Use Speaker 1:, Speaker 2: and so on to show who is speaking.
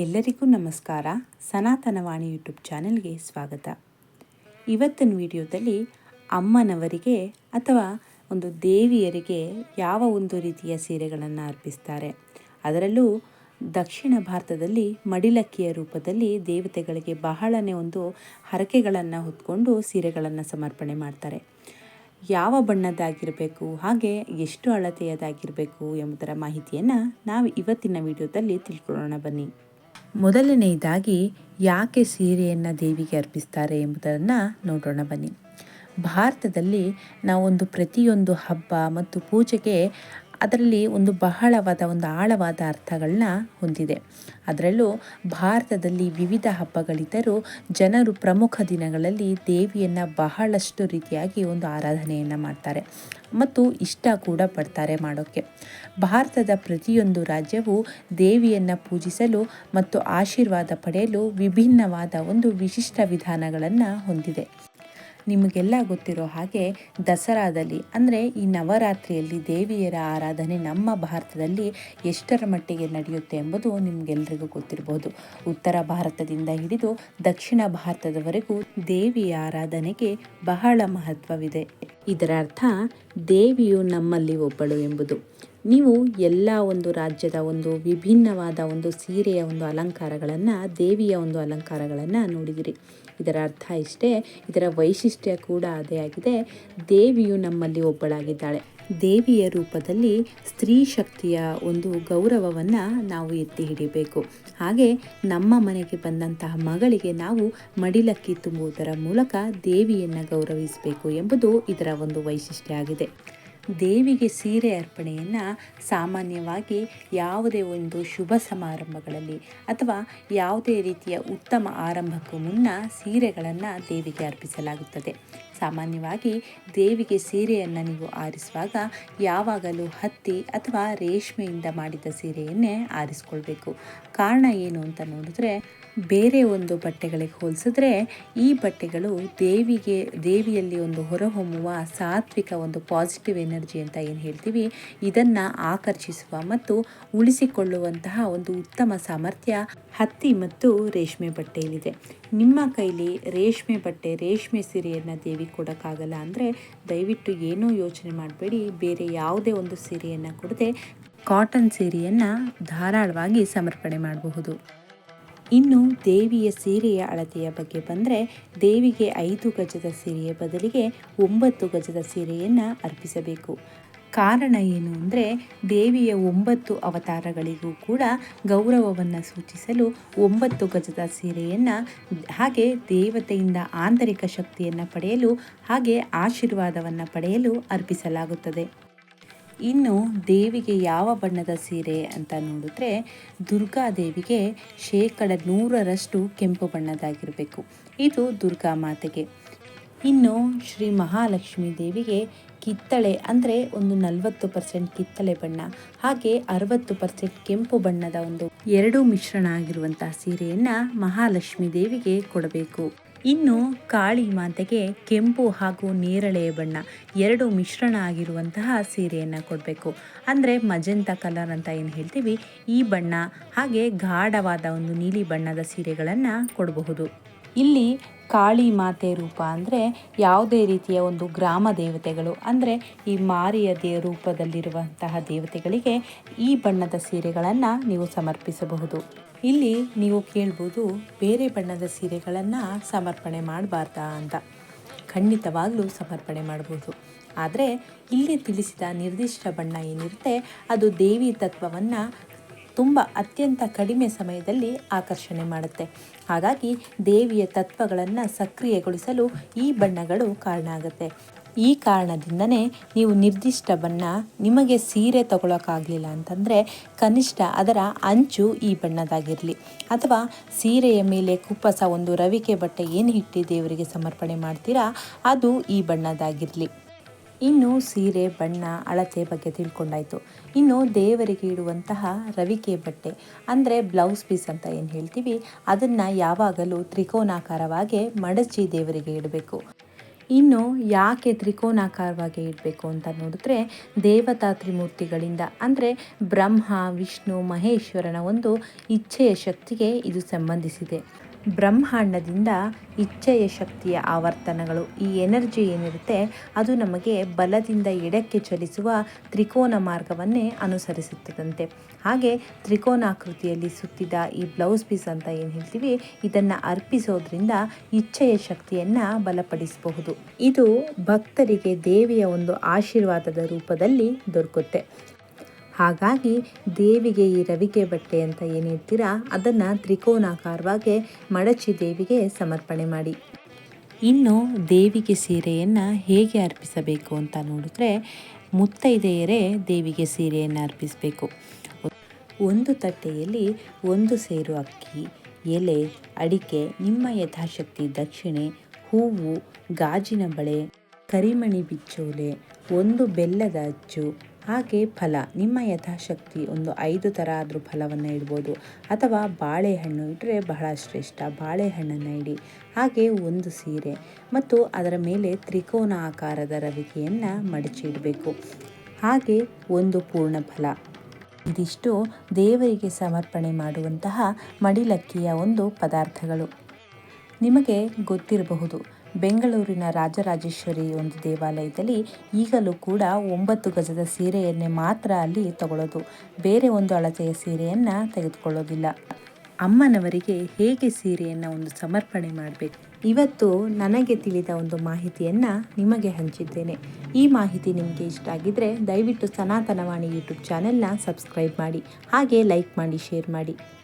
Speaker 1: ಎಲ್ಲರಿಗೂ ನಮಸ್ಕಾರ. ಸನಾತನವಾಣಿ ಯೂಟ್ಯೂಬ್ ಚಾನೆಲ್ಗೆ ಸ್ವಾಗತ. ಇವತ್ತಿನ ವಿಡಿಯೋದಲ್ಲಿ ಅಮ್ಮನವರಿಗೆ ಅಥವಾ ಒಂದು ದೇವಿಯರಿಗೆ ಯಾವ ಒಂದು ರೀತಿಯ ಸೀರೆಗಳನ್ನು ಅರ್ಪಿಸ್ತಾರೆ. ಅದರಲ್ಲೂ ದಕ್ಷಿಣ ಭಾರತದಲ್ಲಿ ಮಡಿಲಕ್ಕಿಯ ರೂಪದಲ್ಲಿ ದೇವತೆಗಳಿಗೆ ಬಹಳನೇ ಒಂದು ಹರಕೆಗಳನ್ನು ಹೊತ್ಕೊಂಡು ಸೀರೆಗಳನ್ನು ಸಮರ್ಪಣೆ ಮಾಡ್ತಾರೆ. ಯಾವ ಬಣ್ಣದ್ದಾಗಿರಬೇಕು, ಹಾಗೆ ಎಷ್ಟು ಅಳತೆಯದಾಗಿರಬೇಕು ಎಂಬುದರ ಮಾಹಿತಿಯನ್ನು ನಾವು ಇವತ್ತಿನ ವಿಡಿಯೋದಲ್ಲಿ ತಿಳ್ಕೊಳ್ಳೋಣ ಬನ್ನಿ. ಮೊದಲನೆಯದಾಗಿ ಯಾಕೆ ಸೀರೆಯನ್ನು ದೇವಿಗೆ ಅರ್ಪಿಸ್ತಾರೆ ಎಂಬುದನ್ನು ನೋಡೋಣ ಬನ್ನಿ. ಭಾರತದಲ್ಲಿ ನಾವೊಂದು ಪ್ರತಿಯೊಂದು ಹಬ್ಬ ಮತ್ತು ಪೂಜೆಗೆ ಅದರಲ್ಲಿ ಒಂದು ಬಹಳವಾದ, ಒಂದು ಆಳವಾದ ಅರ್ಥಗಳನ್ನ ಹೊಂದಿದೆ. ಅದರಲ್ಲೂ ಭಾರತದಲ್ಲಿ ವಿವಿಧ ಹಬ್ಬಗಳಿದ್ದರೂ ಜನರು ಪ್ರಮುಖ ದಿನಗಳಲ್ಲಿ ದೇವಿಯನ್ನು ಬಹಳಷ್ಟು ರೀತಿಯಾಗಿ ಒಂದು ಆರಾಧನೆಯನ್ನು ಮಾಡ್ತಾರೆ ಮತ್ತು ಇಷ್ಟ ಕೂಡ ಪಡ್ತಾರೆ ಮಾಡೋಕ್ಕೆ. ಭಾರತದ ಪ್ರತಿಯೊಂದು ರಾಜ್ಯವು ದೇವಿಯನ್ನು ಪೂಜಿಸಲು ಮತ್ತು ಆಶೀರ್ವಾದ ಪಡೆಯಲು ವಿಭಿನ್ನವಾದ ಒಂದು ವಿಶಿಷ್ಟ ವಿಧಾನಗಳನ್ನು ಹೊಂದಿದೆ. ನಿಮಗೆಲ್ಲ ಗೊತ್ತಿರೋ ಹಾಗೆ ದಸರಾದಲ್ಲಿ, ಅಂದರೆ ಈ ನವರಾತ್ರಿಯಲ್ಲಿ ದೇವಿಯರ ಆರಾಧನೆ ನಮ್ಮ ಭಾರತದಲ್ಲಿ ಎಷ್ಟರ ಮಟ್ಟಿಗೆ ನಡೆಯುತ್ತೆ ಎಂಬುದು ನಿಮಗೆಲ್ಲರಿಗೂ ಗೊತ್ತಿರಬಹುದು ಉತ್ತರ ಭಾರತದಿಂದ ಹಿಡಿದು ದಕ್ಷಿಣ ಭಾರತದವರೆಗೂ ದೇವಿಯ ಆರಾಧನೆಗೆ ಬಹಳ ಮಹತ್ವವಿದೆ. ಇದರ ಅರ್ಥ ದೇವಿಯು ನಮ್ಮಲ್ಲಿ ಒಬ್ಬಳು ಎಂಬುದು. ನೀವು ಎಲ್ಲ ಒಂದು ರಾಜ್ಯದ ಒಂದು ವಿಭಿನ್ನವಾದ ಒಂದು ಸೀರೆಯ ಒಂದು ಅಲಂಕಾರಗಳನ್ನು, ದೇವಿಯ ಒಂದು ಅಲಂಕಾರಗಳನ್ನು ನೋಡಿದಿರಿ. ಇದರ ಅರ್ಥ ಇಷ್ಟೇ, ಇದರ ವೈಶಿಷ್ಟ್ಯ ಕೂಡ ಅದೇ ಆಗಿದೆ. ದೇವಿಯು ನಮ್ಮಲ್ಲಿ ಒಬ್ಬಳಾಗಿದ್ದಾಳೆ. ದೇವಿಯ ರೂಪದಲ್ಲಿ ಸ್ತ್ರೀ ಶಕ್ತಿಯ ಒಂದು ಗೌರವವನ್ನು ನಾವು ಎತ್ತಿ ಹಿಡಿಬೇಕು. ಹಾಗೆ ನಮ್ಮ ಮನೆಗೆ ಬಂದಂತಹ ಮಗಳಿಗೆ ನಾವು ಮಡಿಲಕ್ಕಿ ತುಂಬುವುದರ ಮೂಲಕ ದೇವಿಯನ್ನು ಗೌರವಿಸಬೇಕು ಎಂಬುದು ಇದರ ಒಂದು ವೈಶಿಷ್ಟ್ಯ ಆಗಿದೆ. ದೇವಿಗೆ ಸೀರೆ ಅರ್ಪಣೆಯನ್ನು ಸಾಮಾನ್ಯವಾಗಿ ಯಾವುದೇ ಒಂದು ಶುಭ ಸಮಾರಂಭಗಳಲ್ಲಿ ಅಥವಾ ಯಾವುದೇ ರೀತಿಯ ಉತ್ತಮ ಆರಂಭಕ್ಕೂ ಮುನ್ನ ಸೀರೆಗಳನ್ನು ದೇವಿಗೆ ಅರ್ಪಿಸಲಾಗುತ್ತದೆ. ಸಾಮಾನ್ಯವಾಗಿ ದೇವಿಗೆ ಸೀರೆಯನ್ನು ನೀವು ಆರಿಸುವಾಗ ಯಾವಾಗಲೂ ಹತ್ತಿ ಅಥವಾ ರೇಷ್ಮೆಯಿಂದ ಮಾಡಿದ ಸೀರೆಯನ್ನೇ ಆರಿಸ್ಕೊಳ್ಬೇಕು. ಕಾರಣ ಏನು ಅಂತ ನೋಡಿದ್ರೆ, ಬೇರೆ ಒಂದು ಬಟ್ಟೆಗಳಿಗೆ ಹೋಲಿಸಿದ್ರೆ ಈ ಬಟ್ಟೆಗಳು ದೇವಿಗೆ, ದೇವಿಯಲ್ಲಿ ಒಂದು ಹೊರಹೊಮ್ಮುವ ಸಾತ್ವಿಕ ಒಂದು ಪಾಸಿಟಿವ್ ಎನರ್ಜಿ ಅಂತ ಏನು ಹೇಳ್ತೀವಿ, ಇದನ್ನು ಆಕರ್ಷಿಸುವ ಮತ್ತು ಉಳಿಸಿಕೊಳ್ಳುವಂತಹ ಒಂದು ಉತ್ತಮ ಸಾಮರ್ಥ್ಯ ಹತ್ತಿ ಮತ್ತು ರೇಷ್ಮೆ ಬಟ್ಟೆಯಲ್ಲಿದೆ. ನಿಮ್ಮ ಕೈಲಿ ರೇಷ್ಮೆ ಬಟ್ಟೆ, ರೇಷ್ಮೆ ಸೀರೆಯನ್ನು ದೇವಿ ಕೊಡೋಕ್ಕಾಗಲ್ಲ ಅಂದರೆ ದಯವಿಟ್ಟು ಏನೂ ಯೋಚನೆ ಮಾಡಬೇಡಿ. ಬೇರೆ ಯಾವುದೇ ಒಂದು ಸೀರೆಯನ್ನು ಕೊಡದೆ ಕಾಟನ್ ಸೀರೆಯನ್ನು ಧಾರಾಳವಾಗಿ ಸಮರ್ಪಣೆ ಮಾಡಬಹುದು. ಇನ್ನು ದೇವಿಯ ಸೀರೆಯ ಅಳತೆಯ ಬಗ್ಗೆ ಬಂದರೆ ದೇವಿಗೆ ಐದು ಗಜದ ಸೀರೆಯ ಬದಲಿಗೆ ಒಂಬತ್ತು ಗಜದ ಸೀರೆಯನ್ನು ಅರ್ಪಿಸಬೇಕು. ಕಾರಣ ಏನು ಅಂದರೆ ದೇವಿಯ ಒಂಬತ್ತು ಅವತಾರಗಳಿಗೂ ಕೂಡ ಗೌರವವನ್ನು ಸೂಚಿಸಲು ಒಂಬತ್ತು ಗಜದ ಸೀರೆಯನ್ನು, ಹಾಗೆ ದೇವತೆಯಿಂದ ಆಂತರಿಕ ಶಕ್ತಿಯನ್ನು ಪಡೆಯಲು, ಹಾಗೆ ಆಶೀರ್ವಾದವನ್ನು ಪಡೆಯಲು ಅರ್ಪಿಸಲಾಗುತ್ತದೆ. ಇನ್ನು ದೇವಿಗೆ ಯಾವ ಬಣ್ಣದ ಸೀರೆ ಅಂತ ನೋಡಿದ್ರೆ ದುರ್ಗಾದೇವಿಗೆ ಶೇಕಡ ನೂರರಷ್ಟು ಕೆಂಪು ಬಣ್ಣದಾಗಿರಬೇಕು. ಇದು ದುರ್ಗಾ ಮಾತೆಗೆ. ಇನ್ನು ಶ್ರೀ ಮಹಾಲಕ್ಷ್ಮಿ ದೇವಿಗೆ ಕಿತ್ತಳೆ ಅಂದರೆ ಒಂದು ನಲವತ್ತು ಪರ್ಸೆಂಟ್ ಕಿತ್ತಳೆ ಬಣ್ಣ, ಹಾಗೆ ಅರವತ್ತು ಪರ್ಸೆಂಟ್ ಕೆಂಪು ಬಣ್ಣದ ಒಂದು ಎರಡು ಮಿಶ್ರಣ ಆಗಿರುವಂತಹ ಸೀರೆಯನ್ನು ಮಹಾಲಕ್ಷ್ಮಿ ದೇವಿಗೆ ಕೊಡಬೇಕು. ಇನ್ನು ಕಾಳಿ ಮಾತೆಗೆ ಕೆಂಪು ಹಾಗೂ ನೇರಳೆಯ ಬಣ್ಣ ಎರಡು ಮಿಶ್ರಣ ಆಗಿರುವಂತಹ ಸೀರೆಯನ್ನು ಕೊಡಬೇಕು. ಅಂದರೆ ಮಜಂತ ಕಲರ್ ಅಂತ ಏನು ಹೇಳ್ತೀವಿ, ಈ ಬಣ್ಣ ಹಾಗೆ ಗಾಢವಾದ ಒಂದು ನೀಲಿ ಬಣ್ಣದ ಸೀರೆಗಳನ್ನು ಕೊಡಬಹುದು. ಇಲ್ಲಿ ಕಾಳಿ ಮಾತೆ ರೂಪ ಅಂದರೆ ಯಾವುದೇ ರೀತಿಯ ಒಂದು ಗ್ರಾಮ ದೇವತೆಗಳು ಅಂದರೆ ಈ ಮಾರಿಯ ದೇ ರೂಪದಲ್ಲಿರುವಂತಹ ದೇವತೆಗಳಿಗೆ ಈ ಬಣ್ಣದ ಸೀರೆಗಳನ್ನು ನೀವು ಸಮರ್ಪಿಸಬಹುದು. ಇಲ್ಲಿ ನೀವು ಕೇಳ್ಬೋದು ಬೇರೆ ಬಣ್ಣದ ಸೀರೆಗಳನ್ನು ಸಮರ್ಪಣೆ ಮಾಡಬಾರ್ದ ಅಂತ. ಖಂಡಿತವಾಗಲೂ ಸಮರ್ಪಣೆ ಮಾಡ್ಬೋದು. ಆದರೆ ಇಲ್ಲಿ ತಿಳಿಸಿದ ನಿರ್ದಿಷ್ಟ ಬಣ್ಣ ಏನಿರುತ್ತೆ ಅದು ದೇವಿ ತತ್ವವನ್ನು ತುಂಬ ಅತ್ಯಂತ ಕಡಿಮೆ ಸಮಯದಲ್ಲಿ ಆಕರ್ಷಣೆ ಮಾಡುತ್ತೆ. ಹಾಗಾಗಿ ದೇವಿಯ ತತ್ವಗಳನ್ನು ಸಕ್ರಿಯಗೊಳಿಸಲು ಈ ಬಣ್ಣಗಳು ಕಾರಣ ಆಗುತ್ತೆ. ಈ ಕಾರಣದಿಂದನೇ ನೀವು ನಿರ್ದಿಷ್ಟ ಬಣ್ಣ ನಿಮಗೆ ಸೀರೆ ತಗೊಳಕ್ಕಾಗಲಿಲ್ಲ ಅಂತಂದರೆ ಕನಿಷ್ಠ ಅದರ ಅಂಚು ಈ ಬಣ್ಣದಾಗಿರಲಿ. ಅಥವಾ ಸೀರೆಯ ಮೇಲೆ ಕುಪ್ಪಸ ಒಂದು ರವಿಕೆ ಬಟ್ಟೆ ಏನು ಹಿಟ್ಟಿ ದೇವರಿಗೆ ಸಮರ್ಪಣೆ ಮಾಡ್ತೀರಾ, ಅದು ಈ ಬಣ್ಣದಾಗಿರಲಿ. ಇನ್ನು ಸೀರೆ, ಬಣ್ಣ, ಅಳತೆ ಬಗ್ಗೆ ತಿಳ್ಕೊಂಡಾಯಿತು. ಇನ್ನು ದೇವರಿಗೆ ಇಡುವಂತಹ ರವಿಕೆ ಬಟ್ಟೆ, ಅಂದರೆ ಬ್ಲೌಸ್ ಪೀಸ್ ಅಂತ ಏನು ಹೇಳ್ತೀವಿ, ಅದನ್ನು ಯಾವಾಗಲೂ ತ್ರಿಕೋನಾಕಾರವಾಗಿ ಮಡಚಿ ದೇವರಿಗೆ ಇಡಬೇಕು. ಇನ್ನು ಯಾಕೆ ತ್ರಿಕೋನಾಕಾರವಾಗಿ ಇಡಬೇಕು ಅಂತ ನೋಡಿದ್ರೆ, ದೇವತಾ ತ್ರಿಮೂರ್ತಿಗಳಿಂದ, ಅಂದರೆ ಬ್ರಹ್ಮ, ವಿಷ್ಣು, ಮಹೇಶ್ವರನ ಒಂದು ಇಚ್ಛೆಯ ಶಕ್ತಿಗೆ ಇದು ಸಂಬಂಧಿಸಿದೆ. ಬ್ರಹ್ಮಾಂಡದಿಂದ ಇಚ್ಛೆಯ ಶಕ್ತಿಯ ಆವರ್ತನಗಳು, ಈ ಎನರ್ಜಿ ಏನಿರುತ್ತೆ ಅದು ನಮಗೆ ಬಲದಿಂದ ಎಡಕ್ಕೆ ಚಲಿಸುವ ತ್ರಿಕೋನ ಮಾರ್ಗವನ್ನೇ ಅನುಸರಿಸುತ್ತದಂತೆ. ಹಾಗೆ ತ್ರಿಕೋನಾಕೃತಿಯಲ್ಲಿ ಸುತ್ತಿದ ಈ ಬ್ಲೌಸ್ ಪೀಸ್ ಅಂತ ಏನು ಹೇಳ್ತೀವಿ, ಇದನ್ನು ಅರ್ಪಿಸೋದ್ರಿಂದ ಇಚ್ಛೆಯ ಶಕ್ತಿಯನ್ನು ಬಲಪಡಿಸಬಹುದು. ಇದು ಭಕ್ತರಿಗೆ ದೇವಿಯ ಒಂದು ಆಶೀರ್ವಾದದ ರೂಪದಲ್ಲಿ ದೊರಕುತ್ತೆ. ಹಾಗಾಗಿ ದೇವಿಗೆ ಈ ರವಿಕೆ ಬಟ್ಟೆ ಅಂತ ಏನು ಹೇಳ್ತೀರಾ? ಅದನ್ನು ತ್ರಿಕೋನಾಕಾರವಾಗಿ ಮಡಚಿ ದೇವಿಗೆ ಸಮರ್ಪಣೆ ಮಾಡಿ. ಇನ್ನು ದೇವಿಗೆ ಸೀರೆಯನ್ನು ಹೇಗೆ ಅರ್ಪಿಸಬೇಕು ಅಂತ ನೋಡಿದ್ರೆ ಮುತ್ತೈದೆಯರೇ ದೇವಿಗೆ ಸೀರೆಯನ್ನು ಅರ್ಪಿಸಬೇಕು. ಒಂದು ತಟ್ಟೆಯಲ್ಲಿ ಒಂದು ಸೇರು ಅಕ್ಕಿ, ಎಲೆ, ಅಡಿಕೆ, ನಿಮ್ಮ ಯಥಾಶಕ್ತಿ ದಕ್ಷಿಣೆ, ಹೂವು, ಗಾಜಿನ ಬಳೆ, ಕರಿಮಣಿ ಬಿಚ್ಚೋಲೆ, ಒಂದು ಬೆಲ್ಲದ ಅಚ್ಚು ಹಾಗೆ ಫಲ. ನಿಮ್ಮ ಯಥಾಶಕ್ತಿ ಒಂದು ಐದು ಥರ ಆದರೂ ಫಲವನ್ನು ಇಡ್ಬೋದು. ಅಥವಾ ಬಾಳೆಹಣ್ಣು ಇಟ್ಟರೆ ಬಹಳ ಶ್ರೇಷ್ಠ. ಬಾಳೆಹಣ್ಣನ್ನು ಇಡಿ. ಹಾಗೆ ಒಂದು ಸೀರೆ. ಮತ್ತು ಅದರ ಮೇಲೆ ತ್ರಿಕೋನ ಆಕಾರದ ರವಿಕೆಯನ್ನು ಮಡಚಿ ಇಡಬೇಕು. ಹಾಗೆ ಒಂದು ಪೂರ್ಣ ಫಲ. ಇದಿಷ್ಟು ದೇವರಿಗೆ ಸಮರ್ಪಣೆ ಮಾಡುವಂತಹ ಮಡಿಲಕ್ಕಿಯ ಒಂದು ಪದಾರ್ಥಗಳು. ನಿಮಗೆ ಗೊತ್ತಿರಬಹುದು. ಬೆಂಗಳೂರಿನ ರಾಜರಾಜೇಶ್ವರಿ ಒಂದು ದೇವಾಲಯದಲ್ಲಿ ಈಗಲೂ ಕೂಡ ಒಂಬತ್ತು ಗಜದ ಸೀರೆಯನ್ನೇ ಮಾತ್ರ ಅಲ್ಲಿ ತಗೊಳ್ಳೋದು. ಬೇರೆ ಒಂದು ಅಳತೆಯ ಸೀರೆಯನ್ನು ತೆಗೆದುಕೊಳ್ಳೋದಿಲ್ಲ. ಅಮ್ಮನವರಿಗೆ ಹೇಗೆ ಸೀರೆಯನ್ನು ಒಂದು ಸಮರ್ಪಣೆ ಮಾಡಬೇಕು? ಇವತ್ತು ನನಗೆ ತಿಳಿದ ಒಂದು ಮಾಹಿತಿಯನ್ನು ನಿಮಗೆ ಹಂಚಿದ್ದೇನೆ. ಈ ಮಾಹಿತಿ ನಿಮಗೆ ಇಷ್ಟ ಆಗಿದ್ದರೆ ದಯವಿಟ್ಟು ಸನಾತನವಾಣಿ ಯೂಟ್ಯೂಬ್ ಚಾನೆಲ್ನ ಸಬ್ಸ್ಕ್ರೈಬ್ ಮಾಡಿ, ಹಾಗೆ ಲೈಕ್ ಮಾಡಿ, ಶೇರ್ ಮಾಡಿ.